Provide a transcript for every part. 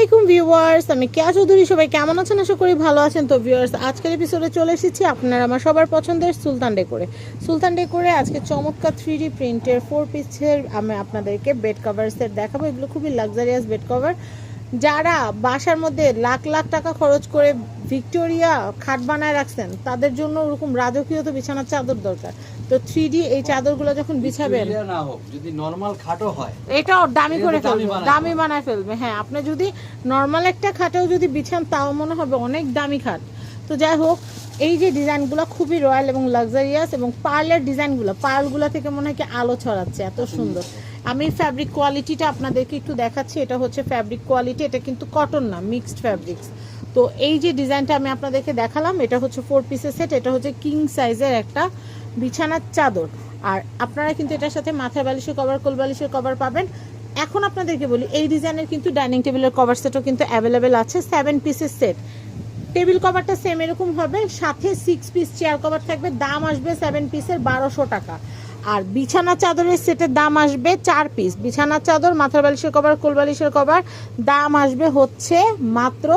আলাইকুম ভিউয়ার্স, আমি কেয়া চৌধুরী, সবাই কেমন আছেন? আশা করি ভালো আছেন। তো ভিউয়ার্স, আজকের এপিসোডে চলে এসেছি আপনার আমার সবার পছন্দের সুলতান ডেকোরে সুলতান ডেকোরে আজকে চমৎকার থ্রি ডি প্রিন্টের ফোর পিসের আমি আপনাদেরকে বেড কভার সেট দেখাবো। এগুলো খুবই লাক্সারিয়াস বেড কভার যারা বাসার মধ্যে লাখ লাখ টাকা খরচ করে ভিক্টোরিয়া খাট বানায় রাখছেন তাদের জন্য ওরকম রাজকীয় তো বিছানার চাদর দরকার। তো থ্রি ডি এই চাদরগুলো যখন বিছাবেন না হোক যদি নরমাল খাটো হয় এটাও দামি করে ফেলবে দামি বানায় ফেলবে। হ্যাঁ আপনি যদি নর্মাল একটা খাটেও যদি বিছান তাও মনে হবে অনেক দামি খাট। তো যাই হোক এই যে ডিজাইনগুলো খুবই রয়্যাল এবং লাক্সারিয়াস এবং পার্লের ডিজাইনগুলো পার্লগুলো থেকে মনে হয় কি আলো ছড়াচ্ছে এত সুন্দর। আমি ফ্যাব্রিক কোয়ালিটিটা আপনাদেরকে একটু দেখাচ্ছি, এটা হচ্ছে ফ্যাব্রিক কোয়ালিটি এটা কিন্তু কটন না মিক্সড ফ্যাব্রিক্স তো এই যে ডিজাইনটা আমি আপনাদেরকে দেখালাম, এটা হচ্ছে ফোর পিসের সেট এটা হচ্ছে কিং সাইজের একটা বিছানার চাদর। আর আপনারা কিন্তু এটার সাথে মাথার বালিশের কভার কোল বালিশের কভার পাবেন। এখন আপনাদেরকে বলি, এই ডিজাইনের কিন্তু ডাইনিং টেবিলের কভার সেটও কিন্তু অ্যাভেলেবেল আছে সেভেন পিসের সেট টেবিল কভারটা সেম এরকম হবে, সাথে সিক্স পিস চেয়ার কভার থাকবে, দাম আসবে সেভেন পিসের বারোশো টাকা। আর বিছানা চাদরের সেটের দাম আসবে চার পিস বিছানার চাদর, মাথার বালিশের কভার, কোল বালিশের কভার, দাম আসবে হচ্ছে মাত্র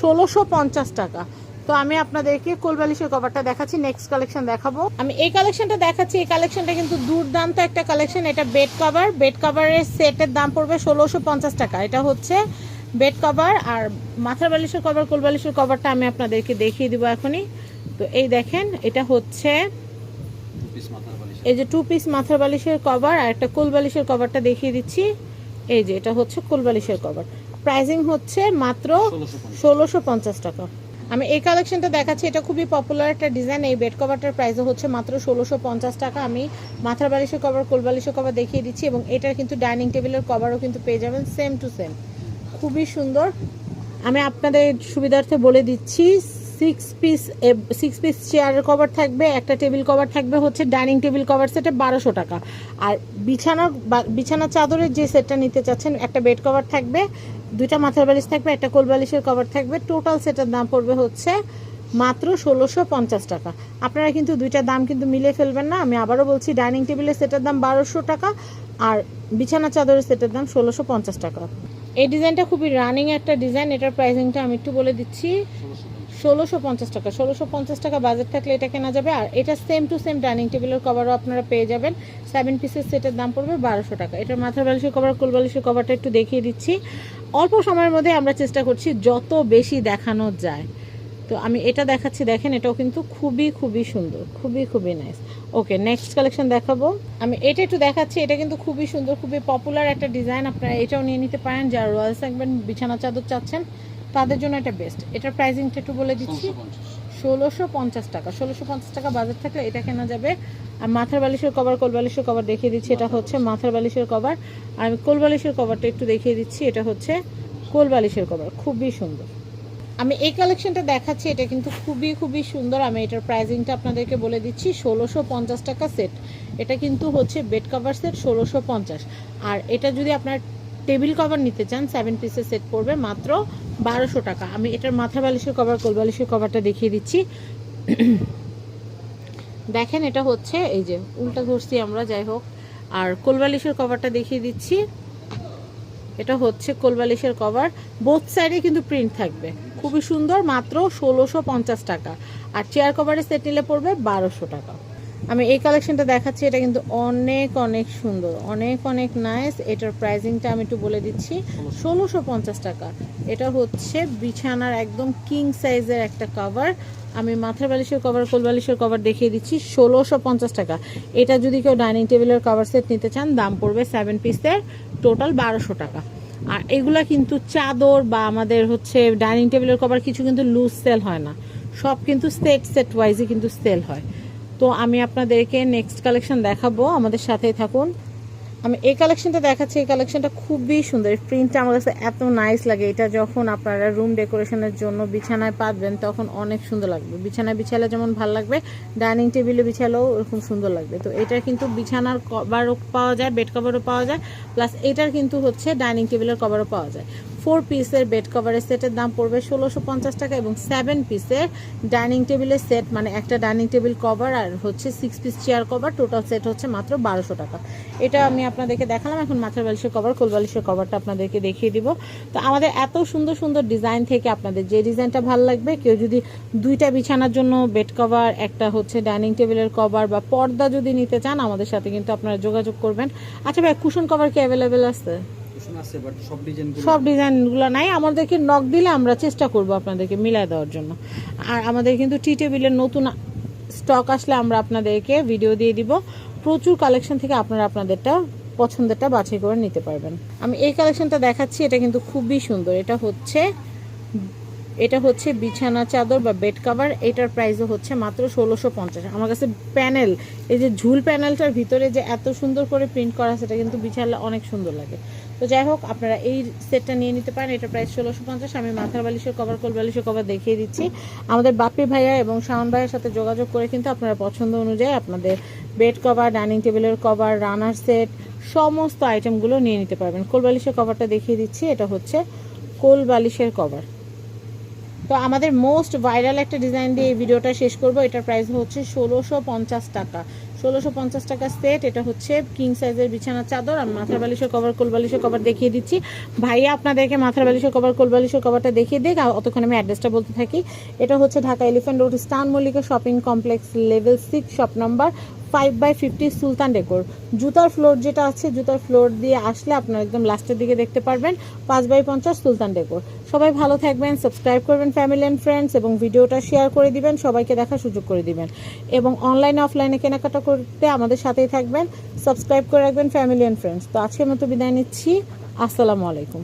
ষোলোশো পঞ্চাশ টাকা। তো আমি আপনাদেরকে কোলবালিশের কভারটা দেখাচ্ছি নেক্সট কালেকশন দেখাবো। আমি এই কালেকশনটা দেখাচ্ছি, এই কালেকশনটা কিন্তু দুর্দান্ত একটা কালেকশন এটা বেড কভার বেড কভারের সেটের দাম পড়বে ষোলোশো পঞ্চাশ টাকা। এটা হচ্ছে বেড কভার আর মাথার বালিশের কভার কোলবালিশের কভারটা আমি আপনাদেরকে দেখিয়ে দিব এখনই। তো এই দেখেন, এটা হচ্ছে এই যে টু পিস মাথার বালিশের কভার আর একটা কোল বালিশের কভারটা দেখিয়ে দিচ্ছি। এই যে এটা হচ্ছে কোল বালিশের কভার প্রাইসিং হচ্ছে মাত্র ষোলোশো পঞ্চাশ। টাকা। আমি এই কালেকশনটা দেখাচ্ছি এটা খুবই পপুলার একটা ডিজাইন এই বেড কভারটার প্রাইসও হচ্ছে মাত্র ষোলোশো পঞ্চাশ টাকা। আমি মাথার বালিশের কভার কোল বালিশের কভার দেখিয়ে দিচ্ছি এবং এটার কিন্তু ডাইনিং টেবিলের কভারও কিন্তু পেয়ে যাবেন সেম টু সেম খুবই সুন্দর। আমি আপনাদের সুবিধার্থে বলে দিচ্ছি সিক্স পিস সিক্স পিস চেয়ারের কভার থাকবে, একটা টেবিল কভার থাকবে, হচ্ছে ডাইনিং টেবিল কভার সেটে বারোশো টাকা। আর বিছানার বা- বিছানার চাদরের যে সেটটা নিতে চাচ্ছেন, একটা বেড কভার থাকবে, দুইটা মাথার বালিশ থাকবে, একটা কোল বালিশের কভার থাকবে টোটাল সেটার দাম পড়বে হচ্ছে মাত্র ষোলোশো পঞ্চাশ টাকা। আপনারা কিন্তু দুইটা দাম কিন্তু মিলিয়ে ফেলবেন না, আমি আবারও বলছি ডাইনিং টেবিলের সেটার দাম বারোশো টাকা, আর বিছানা চাদরের সেটের দাম ষোলোশো পঞ্চাশ টাকা। এই ডিজাইনটা খুবই রানিং একটা ডিজাইন এটার প্রাইসিংটা আমি একটু বলে দিচ্ছি। ষোলোশো পঞ্চাশ টাকা। ষোলোশো পঞ্চাশ টাকা বাজেট থাকলে এটা কেনা যাবে। আর এটা সেম টু সেম ডাইনিং টেবিলের কভারও আপনারা পেয়ে যাবেন। সেভেন পিসের সেটের দাম পড়বে বারোশো টাকা। এটার মাথার বালিশের কভার কোল বালিশের কভারটা একটু দেখিয়ে দিচ্ছি। অল্প সময়ের মধ্যে আমরা চেষ্টা করছি যত বেশি দেখানো যায়। তো আমি এটা দেখাচ্ছি, দেখেন, এটাও কিন্তু খুবই খুবই সুন্দর, খুবই খুবই নাইস ওকে নেক্সট কালেকশন দেখাবো। আমি এটা একটু দেখাচ্ছি, এটা কিন্তু খুবই সুন্দর, খুবই পপুলার একটা ডিজাইন আপনারা এটাও নিয়ে নিতে পারেন, যারা রয়্যাল সেগমেন্ট বিছানা চাদর চাচ্ছেন। তাদের জন্য এটা বেস্ট এটার প্রাইসিংটা একটু বলে দিচ্ছি। ষোলোশো পঞ্চাশ। টাকা। ষোলোশো পঞ্চাশ টাকা বাজার থাকলে এটা কেনা যাবে। আর মাথার বালিশের কভার কোল বালিশের কভার দেখিয়ে দিচ্ছি। এটা হচ্ছে মাথার বালিশের কভার আর আমি কোল বালিশের কভারটা একটু দেখিয়ে দিচ্ছি। এটা হচ্ছে কোল বালিশের কভার খুবই সুন্দর। আমি এই কালেকশনটা দেখাচ্ছি। এটা কিন্তু খুবই খুবই সুন্দর। আমি এটার প্রাইসিংটা আপনাদেরকে বলে দিচ্ছি। ষোলোশো পঞ্চাশ টাকা সেট এটা কিন্তু হচ্ছে বেড কভার সেট ষোলোশো পঞ্চাশ। আর এটা যদি আপনার টেবিল কভার নিতে চান সেভেন পিসের সেট পড়বে মাত্র বারোশো টাকা। আমি এটার মাথা বালিশের কভার, কোল বালিশের কভারটা দেখিয়ে দিচ্ছি। দেখেন এটা হচ্ছে, এই যে উল্টা ধরছি আমরা, যাই হোক। আর কোলবালিশের কভারটা দেখিয়ে দিচ্ছি। এটা হচ্ছে কোলবালিশের কভার। বোথ সাইডে কিন্তু প্রিন্ট থাকবে। খুবই সুন্দর, মাত্র ষোলোশো টাকা। আর চেয়ার কভারের সেট নিলে পড়বে বারোশো টাকা। আমি এই কালেকশনটা দেখাচ্ছি, এটা কিন্তু অনেক অনেক সুন্দর, অনেক অনেক নাইস এটার প্রাইজিংটা আমি একটু বলে দিচ্ছি, ষোলোশো টাকা। এটা হচ্ছে বিছানার একদম কিং সাইজের একটা কভার আমি মাথার বালিশের কভার কোল বালিশের কভার দেখিয়ে দিচ্ছি, ষোলোশো পঞ্চাশ টাকা। এটা যদি কেউ ডাইনিং টেবিলের কভার সেট নিতে চান, দাম পড়বে সেভেন পিসের টোটাল বারোশো টাকা। আর এগুলা কিন্তু চাদর বা আমাদের হচ্ছে ডাইনিং টেবিলের কভার কিছু কিন্তু লুজ সেল হয় না। সব কিন্তু সেট সেট ওয়াইজই কিন্তু সেল হয়। তো আমি আপনাদেরকে নেক্সট কালেকশন দেখাবো, আমাদের সাথেই থাকুন। আমি এই কালেকশনটা দেখাচ্ছি, এই কালেকশনটা খুবই সুন্দর। প্রিন্টটা আমার কাছে এত নাইস লাগে, এটা যখন আপনারা রুম ডেকোরেশনের জন্য বিছানায় পাতবেন, তখন অনেক সুন্দর লাগবে। বিছানায় বিছালে যেমন ভালো লাগবে ডাইনিং টেবিলে বিছালেও এরকম সুন্দর লাগবে। তো এটা কিন্তু বিছানার কভারও পাওয়া যায় বেড কভারও পাওয়া যায় প্লাস এটার কিন্তু হচ্ছে ডাইনিং টেবিলের কভারও পাওয়া যায়। ফোর পিসের বেড কভারের সেটের দাম পড়বে ষোলোশো পঞ্চাশ টাকা এবং সেভেন পিসের ডাইনিং টেবিলের সেট মানে একটা ডাইনিং টেবিল কভার আর হচ্ছে six piece chair cover total set হচ্ছে মাত্র বারোশো টাকা। এটা আমি আপনাদেরকে দেখালাম, এখন মাথার বালিশের কভার কোল বালিশের কভারটা আপনাদেরকে দেখিয়ে দিব। তো আমাদের এত সুন্দর সুন্দর ডিজাইন থেকে আপনাদের যে ডিজাইনটা ভালো লাগবে, কেউ যদি দুইটা বিছানার জন্য বেড কভার একটা হচ্ছে ডাইনিং টেবিলের কভার বা পর্দা যদি নিতে চান, আমাদের সাথে কিন্তু আপনারা যোগাযোগ করবেন। আচ্ছা ভাই কুশন কভার কি অ্যাভেলেবেল আছে? সব ডিজাইনগুলো নাই। আমাদেরকে নখ দিলে আমরা চেষ্টা করব আপনাদেরকে মিলাই দেওয়ার জন্য। আর আমাদের কিন্তু টি টেবিলের নতুন স্টক আসলে আমরা আপনাদেরকে ভিডিও দিয়ে দিব। প্রচুর কালেকশন থেকে আপনারা আপনাদেরটা, পছন্দেরটা বাছাই করে নিতে পারবেন। আমি এই কালেকশনটা দেখাচ্ছি, এটা কিন্তু খুবই সুন্দর। এটা হচ্ছে এটা হচ্ছে বিছানা চাদর বা বেড কাভার এটার প্রাইসও হচ্ছে মাত্র ষোলোশো পঞ্চাশ। আমার কাছে প্যানেল এই যে ঝুল প্যানেলটার ভিতরে যে এত সুন্দর করে প্রিন্ট করা সেটা কিন্তু বিছালে অনেক সুন্দর লাগে। তো যাই হোক, আপনারা এই সেটটা নিয়ে নিতে পারেন এটা প্রাইস ষোলোশো পঞ্চাশ। আমি মাথার বালিশের কভার কোল বালিশের কভার দেখিয়ে দিচ্ছি। আমাদের বাপি ভাইয়া এবং শাওন ভাইয়ের সাথে যোগাযোগ করে কিন্তু আপনারা পছন্দ অনুযায়ী আপনাদের বেড কভার ডাইনিং টেবিলের কভার রানার সেট সমস্ত আইটেমগুলো নিয়ে নিতে পারবেন। কোল বালিশের কভারটা দেখিয়ে দিচ্ছি, এটা হচ্ছে কোল বালিশের কভার তো আমাদের মোস্ট ভাইরাল একটা ডিজাইন দিয়ে এই ভিডিওটা শেষ করব। এটার প্রাইস হচ্ছে ষোলোশো টাকা। ষোলোশো পঞ্চাশ টাকা সেট এটা হচ্ছে কিং সাইজের বিছানার চাদর। আর মাথার বালিশের কভার কোল বালিশের কভার দেখিয়ে দিচ্ছি। ভাইয়া, আপনাদেরকে মাথার বালিশের কভার কোল বালিশের কভারটা দেখিয়ে দিক। আর অতক্ষণ আমি অ্যাড্রেসটা বলতে থাকি। এটা হচ্ছে Dhaka elephant road stun Mallika shopping complex level six shop number five by fifty Sultan decor জুতার ফ্লোর যেটা আছে, জুতার ফ্লোর দিয়ে আসলে আপনারা একদম লাস্টের দিকে দেখতে পারবেন, পাঁচ বাই পঞ্চাশ সুলতান ডেকোর সবাই ভালো থাকবেন সাবস্ক্রাইব করবেন ফ্যামিলি অ্যান্ড ফ্রেন্ডস এবং ভিডিওটা শেয়ার করে দিবেন, সবাইকে দেখার সুযোগ করে দিবেন। এবং অনলাইনে অফলাইনে কেনাকাটা করতে আমাদের সাথেই থাকবেন সাবস্ক্রাইব করে রাখবেন ফ্যামিলি অ্যান্ড ফ্রেন্ডস তো আজকের মতো বিদায় নিচ্ছি, আসসালামু আলাইকুম।